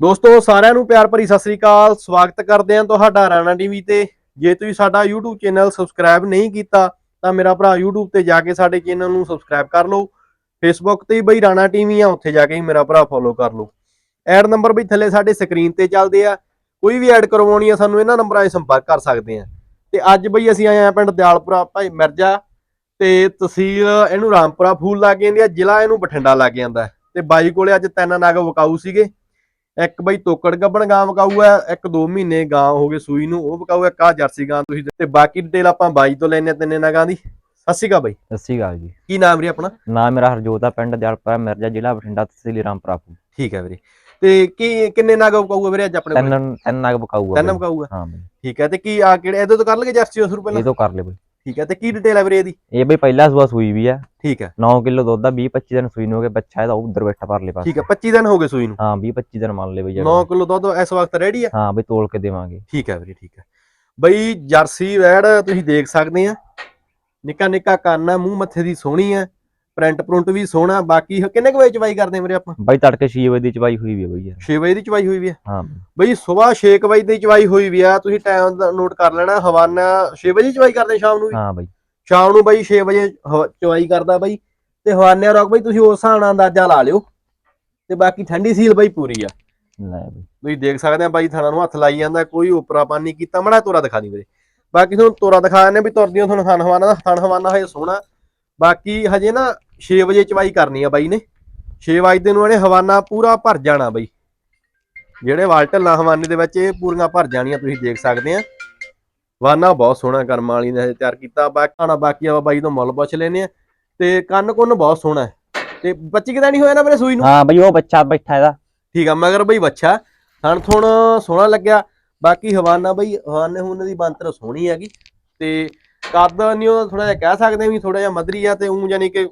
ਦੋਸਤੋ, ਸਾਰਿਆਂ ਨੂੰ ਪਿਆਰ ਭਰੀ ਸਤਿ ਸ੍ਰੀ ਅਕਾਲ। ਸਵਾਗਤ ਕਰਦੇ ਹਾਂ ਤੁਹਾਡਾ ਰਾਣਾ ਟੀਵੀ ਤੇ। ਜੇ ਤੁਸੀਂ ਸਾਡਾ YouTube ਚੈਨਲ ਸਬਸਕ੍ਰਾਈਬ ਨਹੀਂ ਕੀਤਾ, ਤਾਂ ਮੇਰਾ ਭਰਾ YouTube ਤੇ ਜਾ ਕੇ ਸਾਡੇ ਚੈਨਲ ਨੂੰ ਸਬਸਕ੍ਰਾਈਬ ਕਰ ਲਓ। Facebook ਤੇ ਬਈ ਰਾਣਾ ਟੀਵੀ ਆ, ਉੱਥੇ ਜਾ ਕੇ ਹੀ ਮੇਰਾ ਭਰਾ ਫੋਲੋ ਕਰ ਲਓ। ਐਡ ਨੰਬਰ ਵੀ ਥੱਲੇ ਸਾਡੇ ਸਕਰੀਨ ਤੇ ਚੱਲਦੇ ਆ। ਕੋਈ ਵੀ ਐਡ ਕਰਵਾਉਣੀ ਆ, ਸਾਨੂੰ ਇਹਨਾਂ ਨੰਬਰਾਂ 'ਤੇ ਸੰਪਰਕ ਕਰ ਸਕਦੇ ਆ। ਤੇ ਅੱਜ ਬਈ ਅਸੀਂ ਆਏ ਆ ਪਿੰਡ ਦਿਆਲਪੁਰਾ, ਭਾਈ ਮਿਰਜ਼ਾ ਤੇ ਤਹਿਸੀਲ ਇਹਨੂੰ ਰਾਮਪੁਰਾ ਫੂਲ ਲੱਗ ਜਾਂਦੀ ਆ, ਜ਼ਿਲ੍ਹਾ ਇਹਨੂੰ ਬਠਿੰਡਾ ਲੱਗ ਜਾਂਦਾ। ਤੇ ਬਾਈ ਕੋਲੇ ਅੱਜ ਤਿੰਨ ਨਗ ਵਕਾਊ ਸੀਗੇ। ਇੱਕ ਬਈ ਤੋਕੜ ਗੱਬਣ ਗਾਂ ਵਕਾਊ ਹੈ ਇੱਕ 2 ਮਹੀਨੇ ਗਾਂ ਹੋ ਗਏ ਸੂਈ ਨੂੰ ਉਹ ਵਕਾਊ ਹੈ ਕਾ ਜਰਸੀ ਗਾਂ ਤੁਸੀਂ ਤੇ ਬਾਕੀ ਡਿਟੇਲ ਆਪਾਂ ਬਾਈ ਤੋਂ ਲੈਣੇ ਤਿੰਨੇ ਨਗਾਂ ਦੀ। ਸਤਿ ਸ਼੍ਰੀ ਅਕਾਲ ਬਾਈ। ਸਤਿ ਸ਼੍ਰੀ ਅਕਾਲ ਜੀ। ਕੀ ਨਾਮ ਵੀਰੇ ਆਪਣਾ? ਨਾਮ ਮੇਰਾ ਹਰਜੋਤ ਆ ਪਿੰਡ ਦਿਆਲਪੁਰਾ ਮਿਰਜ਼ਾ ਜ਼ਿਲ੍ਹਾ ਬਠਿੰਡਾ ਤਹਿਸੀਲ ਰਾਮਪੁਰਾ ਫੂਲ। ਠੀਕ ਹੈ ਵੀਰੇ। ਤੇ ਕੀ ਕਿੰਨੇ ਨਗ ਵਕਾਊ ਹੈ ਵੀਰੇ ਅੱਜ ਆਪਣੇ? ਤਿੰਨ ਤਿੰਨ ਨਗ ਬਕਾਊਗਾ ਤਿੰਨ ਵਕਾਊ ਹੈ ਠੀਕ ਹੈ ਤੇ ਕੀ ਆ ਕਿਹੜੇ ਇਹਦੇ ਤੋਂ ਕਰ ਲਗੇ ਜਰਸੀ ਉਸ ਪਹਿਲਾਂ? ਇਹ ਤੋਂ ਕਰ ਲੈ ਬਈ। ਠੀਕ ਹੈ ਤੇ ਕੀ ਡਿਟੇਲ ਹੈ ਵੀਰੇ ਇਹਦੀ? ਇਹ ਬਈ ਪਹਿਲਾ ਸੂਆ ਸੂਈ ਵੀ ਆ। ਠੀਕ ਹੈ। 9 ਕਿਲੋ ਦੁੱਧ ਦਾ 20 25 ਦਿਨ ਸੂਈ ਨੂੰ ਹੋ ਗਏ ਬੱਚਾ ਇਹਦਾ ਉਧਰ ਬੈਠਾ ਪਰਲੇ ਪਾਸੇ। ਠੀਕ ਹੈ 25 ਦਿਨ ਹੋ ਗਏ ਸੂਈ ਨੂੰ? ਹਾਂ 20 25 ਦਿਨ ਮੰਨ ਲੈ ਬਈ 9 ਕਿਲੋ ਦੁੱਧ ਇਸ ਵਕਤ ਰੈਡੀ ਹੈ ਹਾਂ ਬਈ ਤੋਲ ਕੇ ਦੇਵਾਂਗੇ। ਠੀਕ ਹੈ ਵੀਰੇ ਠੀਕ ਹੈ। ਬਈ ਜਰਸੀ ਵੈੜ ਤੁਸੀਂ ਦੇਖ ਸਕਦੇ ਆ। ਨਿੱਕਾ ਨਿੱਕਾ ਕੰਨ ਆ ਮੂੰਹ ਮੱਥੇ ਦੀ ਸੋਹਣੀ ਆ। ਪ੍ਰਿੰਟ ਪ੍ਰਿੰਟ ਵੀ ਸੋਹਣਾ ਬਾਕੀ ਕਿੰਨੇ ਕੁ ਵਜੇ ਚਵਾਈ ਕਰਦੇ ਵੀਰੇ ਆਪਾਂ? ਬਈ ਤੜਕੇ 6 ਵਜੇ ਦੀ ਚਵਾਈ ਹੋਈ ਵੀ ਆ ਬਈ ਯਾਰ। 6 ਵਜੇ ਦੀ ਚਵਾਈ ਹੋਈ ਵੀ ਆ? ਹਾਂ। ਬਈ ਸਵੇਰ 6 ਵਜੇ ਦੀ ਚਵਾਈ ਹੋਈ ਵੀ ਆ ਤੁਸੀਂ ਟਾਈਮ ਨੋਟ ਕਰ ਲੈਣਾ ਹਵਾਨਾ 6 ਵਜੇ ਚਵਾਈ ਕਰਦੇ ਸ਼ਾਮ ਨੂੰ ਵੀ? ਹਾਂ ਬਈ। ਸ਼ਾਮ ਨੂੰ ਬਈ 6 ਵਜੇ ਚਵਾਈ ਕਰਦਾ ਬਈ ਤੇ ਹਵਾਨੇ ਰੋਕ ਬਈ ਤੁਸੀਂ ਉਸ ਹਿਸਾਬ ਨਾਲ ਅੰਦਾਜ਼ਾ ਲਾ ਲਿਓ ਤੇ ਬਾਕੀ ਠੰਡੀ ਸੀਲ ਬਈ ਪੂਰੀ ਆ। ਲੈ ਬਈ। ਤੁਸੀਂ ਦੇਖ ਸਕਦੇ ਆ ਬਾਈ ਥਾਣਾ ਨੂੰ ਹੱਥ ਲਾਈ ਜਾਂਦਾ ਕੋਈ ਉਪਰਾ ਪਾਣੀ ਕੀਤਾ ਮੜਾ ਤੋਰਾ ਦਿਖਾ ਦੀ ਵੀਰੇ। ਬਾਕੀ ਤੁਹਾਨੂੰ ਤੋਰਾ ਦਿਖਾ ਦਿੰਦੇ ਵੀ ਤੁਰਦੀਆਂ ਤੁਹਾਨੂੰ ਥਣ ਹਵਾਨਾ ਦਾ ਥਣ ਹਵਾਨਾ ਹਜੇ ਸੋਹਣਾ। ਬਾਕੀ ਹਜੇ ਨਾ 6 ਵਜੇ ਚਵਾਈ ਕਰਨੀ ਆ ਬਾਈ ਨੇ। 6 ਵਜੇ ਨੂੰ ਇਹਨੇ ਹਵਾਨਾ ਪੂਰਾ ਭਰ ਜਾਣਾ ਬਾਈ। ਜਿਹੜੇ ਵਾਲਟਲ ਹਵਾਨੇ ਦੇ ਵਿੱਚ ਇਹ ਪੂਰੀਆਂ ਭਰ ਜਾਣੀਆਂ ਤੁਸੀਂ ਦੇਖ ਸਕਦੇ ਆ। ਹਵਾਨਾ ਬਹੁਤ ਸੋਹਣਾ ਕਰਮ ਵਾਲੀ ਨੇ ਤਿਆਰ ਕੀਤਾ। ਬਾਕੀ ਖਾਣਾ ਬਾਕੀ ਆ ਬਾਈ ਤੋਂ ਮੁੱਲ ਪੁੱਛ ਲੈਨੇ ਆ। ਤੇ ਕੰਨ ਕੁੰਨ ਬਹੁਤ ਸੋਹਣਾ ਤੇ ਬੱਚੀ ਕਿਦਾਂ ਨਹੀਂ ਹੋਇਆ ਨਾ ਮੇਰੇ ਸੂਈ ਨੂੰ? ਹਾਂ ਬਈ ਉਹ ਬੱਚਾ ਬੈਠਾ ਇਹਦਾ। ਠੀਕ ਆ ਮਗਰ ਬਈ ਬੱਚਾ। ਥਣ ਥੁਣ ਸੋਹਣਾ ਲੱਗਿਆ। ਬਾਕੀ ਹਵਾਨਾ ਬਈ ਹਵਾਨੇ ਹੁਨ ਦੀ ਬੰਤਰ ਸੋਹਣੀ ਹੈਗੀ। ਤੇ ਕੱਦ ਨਹੀਂ ਉਹ ਥੋੜਾ ਜਿਹਾ ਕਹਿ ਸਕਦੇ ਵੀ ਥੋੜਾ ਜਿਹਾ ਮਧਰੀ ਆ ਤੇ ਉਂ ਜਾਨੀ ਕਿ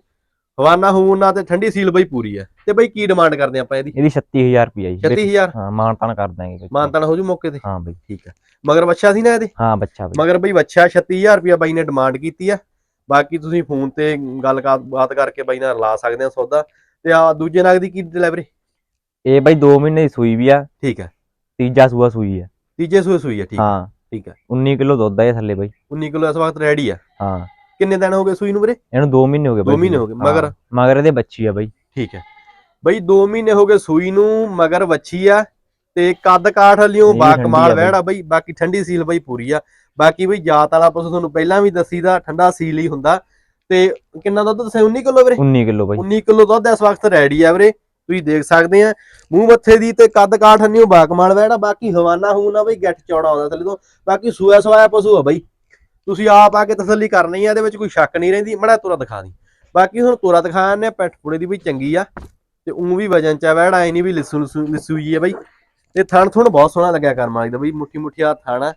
ਹਵਾਨਾ ਹੂਨਾ ਤੇ ਠੰਡੀ ਸੀਲ ਬਈ ਪੂਰੀ ਆ। ਤੇ ਬਈ ਕੀ ਡਿਮਾਂਡ ਕਰਦੇ ਆਪਾਂ ਇਹਦੀ? ਇਹਦੀ 36000 ਰੁਪਿਆ ਜੀ। 36000 ਹਾਂ ਮਾਨ ਤਾਨ ਕਰ ਦਾਂਗੇ। ਮਾਨਤਾਨ ਹੋ ਜੂ ਮੌਕੇ ਤੇ? ਹਾਂ ਬਈ। ਠੀਕ ਆ। ਮਗਰ ਬੱਚਾ ਸੀ ਨਾ ਇਹਦੇ? ਹਾਂ ਬੱਚਾ ਬਈ। ਮਗਰ ਬਈ ਬੱਚਾ 36000 ਰੁਪਿਆ ਬਾਈ ਨੇ ਡਿਮਾਂਡ ਕੀਤੀ ਆ। ਬਾਕੀ ਤੁਸੀਂ ਫੋਨ ਤੇ ਗੱਲ ਬਾਤ ਕਰਕੇ ਬਾਈ ਨਾਲ ਲਾ ਸਕਦੇ ਆ ਸੌਦਾ। ਤੇ ਆ ਦੂਜੇ ਨਗ ਦੀ ਕੀ ਡਿਲੀਵਰੀ ਇਹ ਬਈ 2 ਮਹੀਨੇ ਦੀ ਸੂਈ ਵੀ ਆ। ਠੀਕ ਆ। ਤੀਜਾ ਸੂਆ ਸੂਈ ਆ। ਤੀਜੇ ਸੂਏ ਸੂਈ ਆ ਠੀਕ ਹਾਂ। ਠੀਕ ਆ। 19 ਕਿਲੋ ਦੁੱਧ ਆ ਇਹ ਥੱਲੇ ਬਈ। 19 ਕਿਲੋ ਇਸ ਵਕਤ ਰੈਡੀ ਆ। ਹਾਂ। ਕਿੰਨੇ ਦਿਨ ਹੋ ਗਏ ਸੂਈ ਨੂੰ ਵੀਰੇ? ਇਹਨੂੰ 2 ਮਹੀਨੇ ਹੋ ਗਏ ਦੋ ਮਹੀਨੇ ਹੋ ਗਏ, ਮਗਰ? ਹਾਂ, ਮਗਰ ਇਹਦੇ ਬੱਚੀ ਆ ਬਈ। ਠੀਕ ਹੈ। ਬਈ 2 ਮਹੀਨੇ ਹੋ ਗਏ ਸੂਈ ਨੂੰ ਮਗਰ ਵੱਛੀ ਆ ਤੇ ਕੱਦ ਕਾਠ ਲਿਓ ਬਾ ਕਮਾਲ ਬਈ। ਵਹਿੜਾ ਬਈ ਬਾਕੀ ਠੰਡੀ ਸੀਲ ਬਈ ਪੂਰੀ ਆ। ਬਾਕੀ ਬਈ ਜਾਤ ਵਾਲਾ ਪਸ਼ੂ ਤੁਹਾਨੂੰ ਪਹਿਲਾਂ ਵੀ ਦੱਸੀਦਾ ਠੰਡਾ ਸੀਲ ਹੀ ਹੁੰਦਾ। ਤੇ ਕਿੰਨਾ ਦੁੱਧ ਦੱਸਿਆ 19 ਕਿਲੋ ਵੀਰੇ? 19 ਕਿਲੋ ਬਈ। 19 ਕਿਲੋ ਦੁੱਧ ਇਸ ਵਕਤ ਰੈਡੀ ਆ ਵੀਰੇ ਤੁਸੀਂ ਦੇਖ ਸਕਦੇ ਆ। ਮੂੰਹ ਮੱਥੇ ਦੀ ਤੇ ਕੱਦ ਕਾਠ ਲਿਓ ਬਾ ਕਮਾਲ ਵਹਿੜਾ ਬਾਕੀ ਹਵਾਨਾ ਹੂਨਾ ਬਈ ਗੱਠ ਚੌੜਾ ਆਉਂਦਾ ਥੱਲੇ ਤੋਂ। ਬਾਕੀ ਸੂਆ ਸਵਾਇਆ ਪਸ਼ੂ ਆ ਬਈ। ਤੁਸੀਂ ਆਪ ਆ ਕੇ ਤਸੱਲੀ ਕਰਨੀ ਆ ਇਹਦੇ ਵਿੱਚ ਕੋਈ ਸ਼ੱਕ ਨਹੀਂ ਰਹਿੰਦੀ। ਮੜਾ ਤੋਰਾ ਦਿਖਾ ਦੀ। ਬਾਕੀ ਹੁਣ ਤੋਰਾ ਦਿਖਾਣ ਨੇ ਪੈਠ ਪੁੜੇ ਦੀ ਵੀ ਚੰਗੀ ਆ। ਤੇ ਉਂ ਵੀ ਵਜਨ ਚ ਆ ਵੈੜ ਆਈ ਨਹੀਂ ਵੀ ਲਿਸੂ ਲਿਸੂ ਜੀ ਆ ਬਈ। ਤੇ ਥਣ ਥੁਣ ਬਹੁਤ ਸੋਹਣਾ ਲੱਗਿਆ ਕਰਮ ਵਾਲੀ ਦਾ ਬਈ ਮੁੱਠੀ ਮੁੱਠੀ ਆ ਥਾਣਾ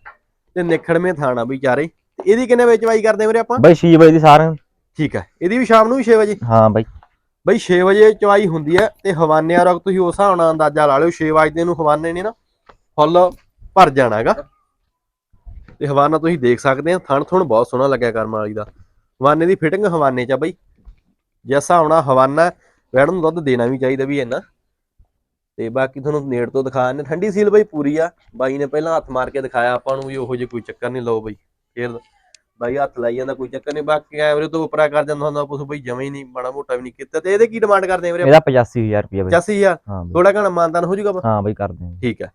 ਤੇ ਨਿਖੜਵੇਂ ਥਾਣਾ ਬਈ ਚਾਰੇ। ਇਹਦੀ ਕਿੰਨੇ ਵਿੱਚ ਵਾਈ ਕਰਦੇ ਵੀਰੇ ਆਪਾਂ? ਬਈ 6 ਵਜੇ ਦੀ ਸਾਰਿਆਂ ਠੀਕ ਹੈ ਇਹਦੀ ਵੀ ਸ਼ਾਮ ਨੂੰ ਵੀ 6 ਵਜੇ? ਹਾਂ ਬਈ। ਬਈ 6 ਵਜੇ ਚਵਾਈ ਹੁੰਦੀ ਹੈ ਤੇ ਹਵਾਨੇ ਆ ਰਕ ਤੁਸੀਂ ਉਸ ਹਿਸਾਬ ਨਾਲ ਅੰਦਾਜ਼ਾ ਲਾ ਲਿਓ 6 ਵਜੇ ਨੂੰ ਹਵਾਨੇ ਨੇ ਨਾ ਫੁੱਲ ਭਰ ਜਾਣਾ ਹੈਗਾ ਤੇ ਹਵਾਨਾ ਤੁਸੀਂ ਦੇਖ ਸਕਦੇ ਆ ਥਣ ਥੁਣ ਬਹੁਤ ਸੋਹਣਾ ਲੱਗਿਆ ਕਰਮ ਵਾਲੀ ਦਾ। ਹਵਾਨੇ ਦੀ ਫਿਟਿੰਗ ਹਵਾਨੇ ਚ ਆ ਬਈ। ਜੈਸਾ ਹੋਣਾ ਹਵਾਨਾ ਵੈੜ ਨੂੰ ਦੁੱਧ ਦੇਣਾ ਵੀ ਚਾਹੀਦਾ ਵੀ ਇੰਨਾ। ਤੇ ਬਾਕੀ ਤੁਹਾਨੂੰ ਨੇੜ ਤੋਂ ਦਿਖਾ ਨੇ ਠੰਡੀ ਸੀਲ ਬਈ ਪੂਰੀ ਆ। ਬਾਈ ਨੇ ਪਹਿਲਾਂ ਹੱਥ ਮਾਰ ਕੇ ਦਿਖਾਇਆ ਆਪਾਂ ਨੂੰ ਵੀ ਉਹੋ ਜਿਹੇ ਕੋਈ ਚੱਕਰ ਨਹੀਂ ਲਓ ਬਈ। ਫੇਰ ਬਾਈ ਹੱਥ ਲਾਈ ਜਾਂਦਾ ਕੋਈ ਚੱਕਰ ਨਹੀਂ। ਬਾਕੀ ਐਵਰੇ ਤੋਂ ਉਪਰਾ ਕਰ ਜਾਂਦਾ ਹੁੰਦਾ ਪੁੱਛ ਬਈ ਜਮੇ ਹੀ ਨਹੀਂ ਮਾੜਾ ਮੋਟਾ ਵੀ ਨਹੀਂ ਕੀਤਾ। ਤੇ ਇਹਦੇ ਕੀ ਡਿਮਾਂਡ ਕਰਦੇ ਆ ਵੀਰੇ ਇਹਦਾ 85000 ਰੁਪਿਆ ਬਈ। 85000 ਹਾਂ ਬਈ। ਥੋੜਾ ਘਣਾ ਮਾਨਦਾਨ ਹੋ ਜਾਊਗਾ ਹਾਂ ਬਈ ਕਰਦੇ ਠੀਕ ਹੈ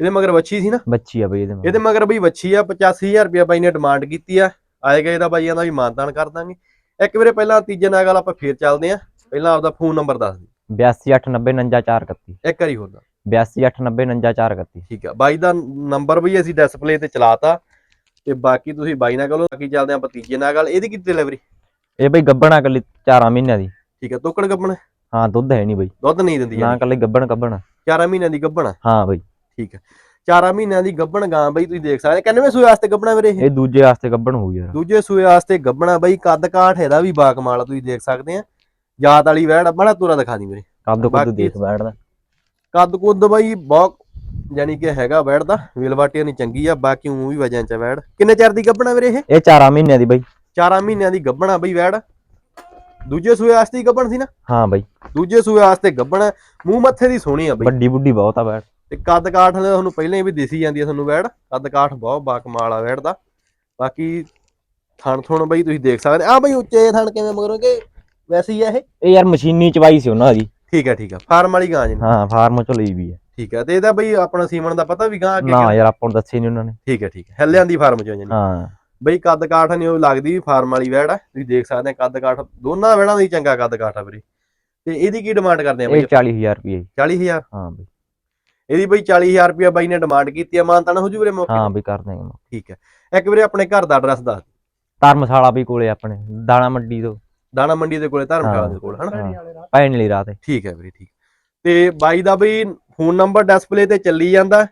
ਇਹਦੇ ਮਗਰ ਵੱਛੀ ਸੀ ਨਾ? ਬੱਚੀ ਆ ਬਈ ਇਹਦੇ ਮਗਰ। ਇਹਦੇ ਮਗਰ ਬਈ ਵੱਛੀ ਆ 85000 ਰੁਪਇਆ ਬਾਈ ਨੇ ਡਿਮਾਂਡ ਕੀਤੀ ਆ। ਆਏ ਗਏ ਦਾ ਬਾਈਆਂ ਦਾ ਵੀ ਮਾਨਦਾਨ ਕਰ ਦਾਂਗੇ। ਇੱਕ ਵੀਰੇ ਪਹਿਲਾਂ ਤੀਜੇ ਨਾਲ ਗੱਲ ਆਪਾਂ ਫੇਰ ਚੱਲਦੇ ਆ। ਪਹਿਲਾਂ ਆਪਦਾ ਫੋਨ ਨੰਬਰ ਦੱਸ ਦੇ। 8289099431 ਇੱਕ ਵਾਰੀ ਹੋਰ ਦੱਸ। 8289099431 ਠੀਕ ਆ। ਬਾਈ ਦਾ ਨੰਬਰ ਵੀ ਅਸੀਂ ਡਿਸਪਲੇ ਤੇ ਚਲਾਤਾ। ਤੇ ਬਾਕੀ ਤੁਸੀਂ ਬਾਈ ਨਾਲ ਕਰੋ ਬਾਕੀ ਚੱਲਦੇ ਆਪਾਂ ਤੀਜੇ ਨਾਲ ਗੱਲ। ਇਹਦੀ ਕੀ ਡਿਲੀਵਰੀ ਇਹ ਬਈ ਗੱਬਣਾ ਕੱਲੀ 4 ਮਹੀਨਿਆਂ ਦੀ। ਠੀਕ ਆ। ਤੋਕੜ ਗੱਬਣ? ਹਾਂ ਦੁੱਧ ਹੈ ਨਹੀਂ ਬਈ। ਦੁੱਧ ਨਹੀਂ ਦਿੰਦੀ ਨਾ ਕੱਲੀ ਗੱਬਣ ਕੱਬਣ। 4 ਮਹੀਨਿਆਂ ਦੀ ਗੱਬਣ? ਹਾਂ ਬਈ। ਠੀਕ ਹੈ। 4 ਮਹੀਨਿਆਂ ਦੀ ਗੱਬਣ ਗਾਂ ਬਈ ਤੁਸੀਂ ਦੇਖ ਸਕਦੇ ਕਿੰਨਵੇਂ ਸੂਏ ਵਾਸਤੇ ਗੱਬਣਾ ਵੀਰੇ ਇਹ? ਦੂਜੇ ਵਾਸਤੇ ਗੱਬਣ ਹੋਊ ਯਾਰ। ਦੂਜੇ ਸੂਏ ਵਾਸਤੇ ਗੱਬਣਾ ਬਈ ਕੱਦ ਕਾਠ ਇਹਦਾ ਵੀ ਬਾਕਮਾਲ ਤੁਸੀਂ ਦੇਖ ਸਕਦੇ ਆ। ਯਾਦ ਵਾਲੀ ਵਹਿੜ ਬੜਾ ਤੁਰਾ ਦਿਖਾ ਦੀ ਮੇਰੇ ਕੱਦ ਕੁੱਦ ਦੇਖ ਬੈਠਦਾ ਕੱਦ ਕੁੱਦ ਬਈ ਬਹੁਤ ਯਾਨੀ ਕਿ ਹੈਗਾ ਵਹਿੜ ਦਾ। ਵਿਲਵਾਟੀਆਂ ਨਹੀਂ ਚੰਗੀ ਆ ਬਾਕੀ ਉਹ ਵੀ ਵਜਨ ਚ ਆ ਵਹਿੜ ਕਿੰਨੇ ਚਿਰ ਦੀ ਗੱਬਣਾ ਵੀਰੇ ਇਹ? ਇਹ 4 ਮਹੀਨਿਆਂ ਦੀ ਬਈ। 4 ਮਹੀਨਿਆਂ ਦੀ ਗੱਬਣਾ ਬਈ ਵਹਿੜ ਦੂਜੇ ਸੂਏ ਵਾਸਤੇ ਹੀ ਗੱਬਣ ਸੀ ਨਾ? ਹਾਂ ਬਈ। ਦੂਜੇ ਸੂਏ ਵਾਸਤੇ ਗੱਬਣਾ ਮੂੰਹ ਮੱਥੇ ਦੀ ਸੋਹਣੀ ਆ ਬਈ। ਵੱਡੀ ਬੁੱਢੀ ਬਹੁਤ ਆ ਬੈਠ ਤੇ ਕੱਦ ਕਾਠ ਦਾ ਤੁਹਾਨੂੰ ਪਹਿਲਾਂ ਹੀ ਵੀ ਦਿਸੀ ਜਾਂਦੀ ਹੈ ਤੁਹਾਨੂੰ ਵੈੜ ਕੱਦ ਕਾਠ ਬਹੁਤ ਬਾਕਮਾਲ ਆ ਵੈੜ ਦਾ। ਬਾਕੀ ਥਣ ਥੁਣ ਬਈ ਤੁਸੀਂ ਦੇਖ ਸਕਦੇ ਆ ਬਈ ਉੱਚੇ ਥਣ ਕਿਵੇਂ ਮਗਰੋਂ ਕਿ ਵੈਸੇ ਹੀ ਆ ਇਹ? ਇਹ ਯਾਰ ਮਸ਼ੀਨੀ ਚਵਾਈ ਸੀ ਉਹਨਾਂ ਦੀ। ਠੀਕ ਹੈ ਠੀਕ ਹੈ ਫਾਰਮ ਵਾਲੀ ਗਾਂ ਜੀ। ਹਾਂ ਫਾਰਮ ਚੋਂ ਲਈ ਵੀ ਹੈ ਠੀਕ ਹੈ ਤੇ ਇਹਦਾ ਬਈ ਆਪਣਾ ਸੀਮਨ ਦਾ ਪਤਾ ਵੀ ਗਾਂ ਅੱਗੇ ਨਾ ਯਾਰ ਆਪਾਂ ਨੂੰ ਦੱਸੇ ਨਹੀਂ ਉਹਨਾਂ ਨੇ। ਠੀਕ ਹੈ ਠੀਕ ਹੈ ਹੱਲਿਆਂ ਦੀ ਫਾਰਮ ਚੋਂ ਜਾਨੀ ਹਾਂ। ਬਈ ਕੱਦ ਕਾਠ ਨਹੀਂ ਉਹ ਲੱਗਦੀ ਵੀ ਫਾਰਮ ਵਾਲੀ ਵੈੜ ਆ ਤੁਸੀਂ ਦੇਖ ਸਕਦੇ ਆ ਕੱਦ ਕਾਠ ਦੋਨਾਂ ਵੈੜਾਂ ਦੀ ਚੰਗਾ ਕੱਦ ਕਾਠ ਆ ਵੀਰੇ। ਤੇ ਇਹਦੀ ਕੀ ਡਿਮਾਂਡ ਕਰਦੇ ਆ ਬਈ? ਇਹ 40000 ਰੁਪਏ 40000 ਹਾਂ ਬਈ। ਇਹਦੀ ਬਈ 40000 ਰੁਪਇਆ ਬਾਈ ਨੇ ਡਿਮਾਂਡ ਕੀਤੀ ਆ ਮਾਨਤਾਨ ਹੋ ਜੂ ਵੀਰੇ ਮੌਕੇ ਹਾਂ? ਬਈ ਕਰ ਦਾਂਗੇ ਠੀਕ ਹੈ। ਇੱਕ ਵੀਰੇ ਆਪਣੇ ਘਰ ਦਾ ਐਡਰੈਸ ਦੱਸ ਧਰਮਸ਼ਾਲਾ ਵੀ ਕੋਲੇ ਆਪਣੇ ਦਾਣਾ ਮੰਡੀ ਤੋਂ। ਦਾਣਾ ਮੰਡੀ ਦੇ ਕੋਲੇ ਧਰਮਸ਼ਾਲਾ। ਦੇ ਕੋਲ ਹਨਾ? ਪੈਣ ਲਈ ਰਾਤ ਠੀਕ ਹੈ ਵੀਰੇ ਠੀਕ। ਤੇ ਬਾਈ ਦਾ ਬਈ ਫੋਨ ਨੰਬਰ ਡਿਸਪਲੇ ਤੇ ਚੱਲੀ ਜਾਂਦਾ।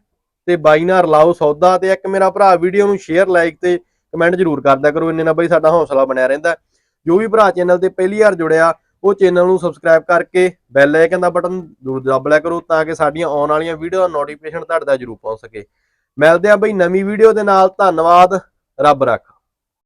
ਤੇ ਬਾਈ ਨਾਲ ਰਲਾਓ ਸੌਦਾ ਤੇ ਇੱਕ ਮੇਰਾ ਭਰਾ ਵੀਡੀਓ ਨੂੰ ਸ਼ੇਅਰ ਲਾਈਕ ਤੇ ਕਮੈਂਟ ਜ਼ਰੂਰ ਕਰਦਿਆ ਕਰੋ। ਇੰਨੇ ਨਾਲ ਬਈ ਸਾਡਾ ਹੌਸਲਾ ਬਣਿਆ ਰਹਿੰਦਾ। ਜੋ ਵੀ ਭਰਾ ਚੈਨਲ ਤੇ ਪਹਿਲੀ ਵਾਰ ਜੁੜਿਆ ਉਹ ਚੈਨਲ ਨੂੰ ਸਬਸਕ੍ਰਾਈਬ ਕਰਕੇ ਬੈਲ ਆਈਕਨ ਦਾ ਬਟਨ ਜ਼ਰੂਰ ਦਬ ਲਿਆ ਕਰੋ ਤਾਂ ਕਿ ਸਾਡੀਆਂ ਆਉਣ ਵਾਲੀਆਂ ਵੀਡੀਓ ਦਾ ਨੋਟੀਫਿਕੇਸ਼ਨ ਤੁਹਾਡੇ ਤੱਕ ਜ਼ਰੂਰ ਪਹੁੰਚ ਸਕੇ। ਮਿਲਦੇ ਆ ਬਈ ਨਵੀਂ ਵੀਡੀਓ ਦੇ ਨਾਲ। ਧੰਨਵਾਦ। ਰੱਬ ਰੱਖ।